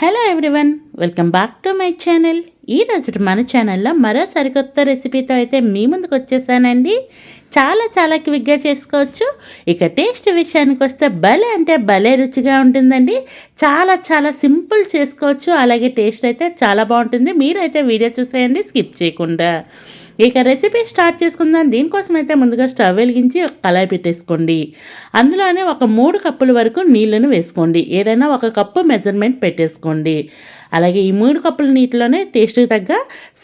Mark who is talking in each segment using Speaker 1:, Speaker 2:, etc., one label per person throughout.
Speaker 1: Hello everyone welcome back to my channel ఈ రోజు మన ఛానల్లో మరో సరికొత్త రెసిపీతో అయితే మీ ముందుకు వచ్చేసానండి. చాలా చాలా క్విక్గా చేసుకోవచ్చు. ఇక టేస్ట్ విషయానికి వస్తే భలే అంటే భలే రుచిగా ఉంటుందండి. చాలా చాలా సింపుల్ చేసుకోవచ్చు. అలాగే టేస్ట్ అయితే చాలా బాగుంటుంది. మీరైతే వీడియో చూసేయండి స్కిప్ చేయకుండా. ఇక రెసిపీ స్టార్ట్ చేసుకుందాం. దీనికోసం అయితే ముందుగా స్టవ్ వెలిగించి ఒక కళాయి పెట్టేసుకోండి. అందులోనే ఒక మూడు కప్పుల వరకు నీళ్ళను వేసుకోండి. ఏదైనా ఒక కప్పు మెజర్మెంట్ పెట్టేసుకోండి. అలాగే ఈ మూడు కప్పుల నీటిలోనే టేస్ట్కి తగ్గ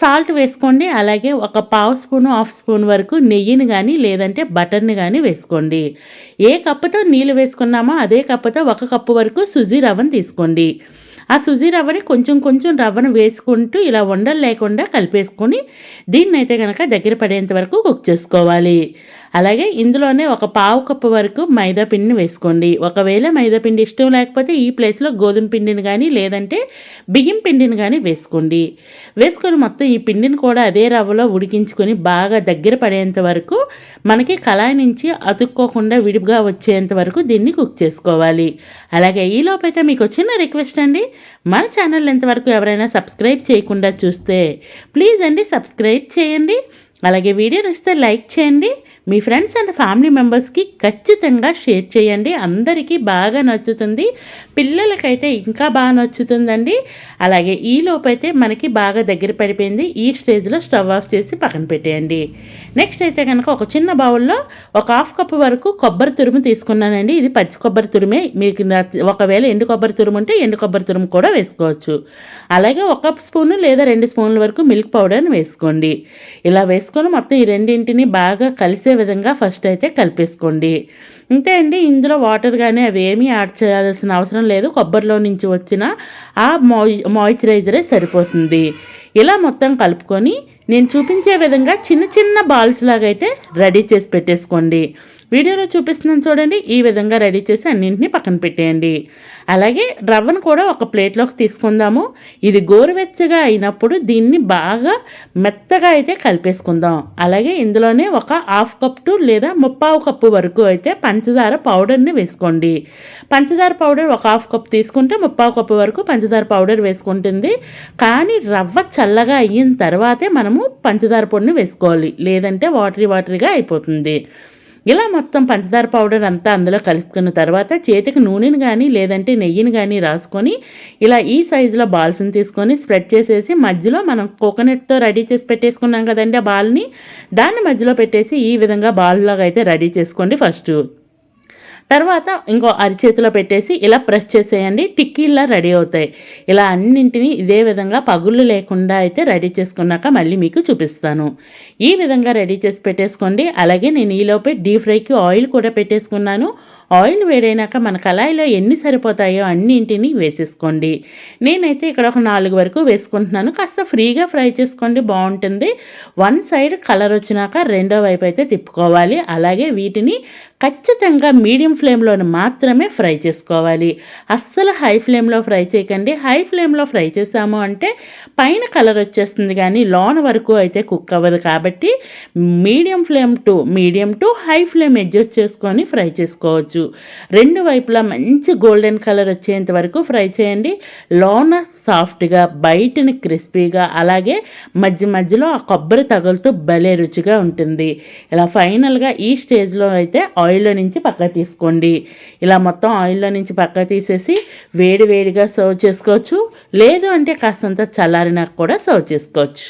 Speaker 1: సాల్ట్ వేసుకోండి. అలాగే ఒక పావు స్పూను హాఫ్ స్పూన్ వరకు నెయ్యిని కానీ లేదంటే బటర్ని కానీ వేసుకోండి. ఏ కప్పుతో నీళ్ళు వేసుకున్నామో అదే కప్పుతో ఒక కప్పు వరకు సుజీ రవ్వను తీసుకోండి. ఆ సుజీ రవ్వని కొంచెం కొంచెం రవ్వను వేసుకుంటూ ఇలా ఉండలు లేకుండా కలిపేసుకొని దీన్ని అయితే కనుక దగ్గర పడేంత వరకు కుక్ చేసుకోవాలి. అలాగే ఇందులోనే ఒక పావు కప్పు వరకు మైదా పిండిని వేసుకోండి. ఒకవేళ మైదా పిండి ఇష్టం లేకపోతే ఈ ప్లేస్లో గోధుమ పిండిని కానీ లేదంటే బియ్యం పిండిని కానీ వేసుకోండి. వేసుకొని మొత్తం ఈ పిండిని కూడా అదే రవ్వలో ఉడికించుకొని బాగా దగ్గర పడేంత వరకు మనకి కళాయి నుంచి అతుక్కోకుండా విడిగా వచ్చేంత వరకు దీన్ని కుక్ చేసుకోవాలి. అలాగే ఈ లోపైతే మీకు చిన్న రిక్వెస్ట్ అండి. మన ఛానల్ ఎంతవరకు ఎవరైనా సబ్స్క్రైబ్ చేయకుండా చూస్తే ప్లీజ్ అండి సబ్స్క్రైబ్ చేయండి. అలాగే వీడియో నచ్చితే లైక్ చేయండి. మీ ఫ్రెండ్స్ అండ్ ఫ్యామిలీ మెంబర్స్కి ఖచ్చితంగా షేర్ చేయండి. అందరికీ బాగా నచ్చుతుంది. పిల్లలకైతే ఇంకా బాగా నచ్చుతుందండి. అలాగే ఈ లోపైతే మనకి బాగా దగ్గర పడిపోయింది. ఈ స్టేజ్లో స్టవ్ ఆఫ్ చేసి పక్కన పెట్టేయండి. నెక్స్ట్ అయితే కనుక ఒక చిన్న బౌల్లో ఒక హాఫ్ కప్ వరకు కొబ్బరి తురుము తీసుకున్నానండి. ఇది పచ్చి కొబ్బరి తురుమే. మీకు ఒకవేళ ఎండు కొబ్బరి తురుము ఉంటే ఎండు కొబ్బరి తురుము కూడా వేసుకోవచ్చు. అలాగే ఒక స్పూను లేదా రెండు స్పూన్ల వరకు మిల్క్ పౌడర్ని వేసుకోండి. ఇలా వేసుకొని మొత్తం ఈ రెండింటిని బాగా కలిసే విధంగా ఫస్ట్ అయితే కలిపేసుకోండి. అంతే అండి. ఇందులో వాటర్ కానీ అవి ఏమీ యాడ్ చేయాల్సిన అవసరం లేదు. కొబ్బరిలో నుంచి వచ్చిన ఆ మాయి మాయిశ్చరైజరే సరిపోతుంది. ఇలా మొత్తం కలుపుకొని నేను చూపించే విధంగా చిన్న చిన్న బాల్స్ లాగా అయితే రెడీ చేసి పెట్టేసుకోండి. వీడియోలో చూపిస్తున్నాను చూడండి. ఈ విధంగా రెడీ చేసి అన్నింటినీ పక్కన పెట్టేయండి. అలాగే రవ్వను కూడా ఒక ప్లేట్లోకి తీసుకుందాము. ఇది గోరువెచ్చగా అయినప్పుడు దీన్ని బాగా మెత్తగా అయితే కలిపేసుకుందాం. అలాగే ఇందులోనే ఒక హాఫ్ కప్ టు లేదా ముప్పావు కప్పు వరకు అయితే పంచదార పౌడర్ని వేసుకోండి. పంచదార పౌడర్ ఒక హాఫ్ కప్ తీసుకుంటే ముప్పావు కప్పు వరకు పంచదార పౌడర్ వేసుకుంటుంది. కానీ రవ్వ చల్లగా అయిన తర్వాతే మనము పంచదార పొడిని వేసుకోవాలి. లేదంటే వాటరీ వాటరీగా అయిపోతుంది. ఇలా మొత్తం పంచదార పౌడర్ అంతా అందులో కలుపుకున్న తర్వాత చేతికి నూనెని కానీ లేదంటే నెయ్యిని కానీ రాసుకొని ఇలా ఈ సైజులో బాల్స్ని తీసుకొని స్ప్రెడ్ చేసేసి మధ్యలో మనం కోకోనట్తో రెడీ చేసి పెట్టేసుకున్నాం కదండి ఆ బాల్ని. దాన్ని మధ్యలో పెట్టేసి ఈ విధంగా బాల్లాగా అయితే రెడీ చేసుకోండి ఫస్ట్ తర్వాత ఇంకో అరిచేతిలో పెట్టేసి ఇలా ప్రెస్ చేసేయండి. టిక్కీలా రెడీ అవుతాయి. ఇలా అన్నింటినీ ఇదే విధంగా పగుళ్ళు లేకుండా అయితే రెడీ చేసుకున్నాక మళ్ళీ మీకు చూపిస్తాను. ఈ విధంగా రెడీ చేసి పెట్టేసుకోండి. అలాగే నేను ఈలోపే డీప్ ఫ్రైకి ఆయిల్ కూడా పెట్టేసుకున్నాను. ఆయిల్ వేడైనాక మన కళాయిలో ఎన్ని సరిపోతాయో అన్నింటిని వేసేసుకోండి. నేనైతే ఇక్కడ ఒక నాలుగు వరకు వేసుకుంటున్నాను. కాస్త ఫ్రీగా ఫ్రై చేసుకోండి. బాగుంటుంది. వన్ సైడ్ కలర్ వచ్చినాక రెండో వైపు అయితే తిప్పుకోవాలి. అలాగే వీటిని ఖచ్చితంగా మీడియం ఫ్లేమ్లో మాత్రమే ఫ్రై చేసుకోవాలి. అస్సలు హై ఫ్లేమ్లో ఫ్రై చేయకండి. హై ఫ్లేమ్లో ఫ్రై చేసాము అంటే పైన కలర్ వచ్చేస్తుంది కానీ లోన వరకు అయితే కుక్ అవ్వదు కాబట్టి medium flame to medium to high flame adjust చేసుకొని ఫ్రై చేసుకోవచ్చు. రెండు వైపులా మంచి గోల్డెన్ కలర్ వచ్చేంత వరకు ఫ్రై చేయండి. లోన సాఫ్ట్గా బయటని క్రిస్పీగా అలాగే మధ్య మధ్యలో ఆ కొబ్బరి తగులుతూ భలే రుచిగా ఉంటుంది. ఇలా ఫైనల్గా ఈ స్టేజ్లో అయితే ఆయిల్లో నుంచి పక్క తీసుకోండి. ఇలా మొత్తం ఆయిల్లో నుంచి పక్క తీసేసి వేడి వేడిగా సర్వ్ చేసుకోవచ్చు. లేదు అంటే కాస్తంత చల్లారినాక కూడా సర్వ్ చేసుకోవచ్చు.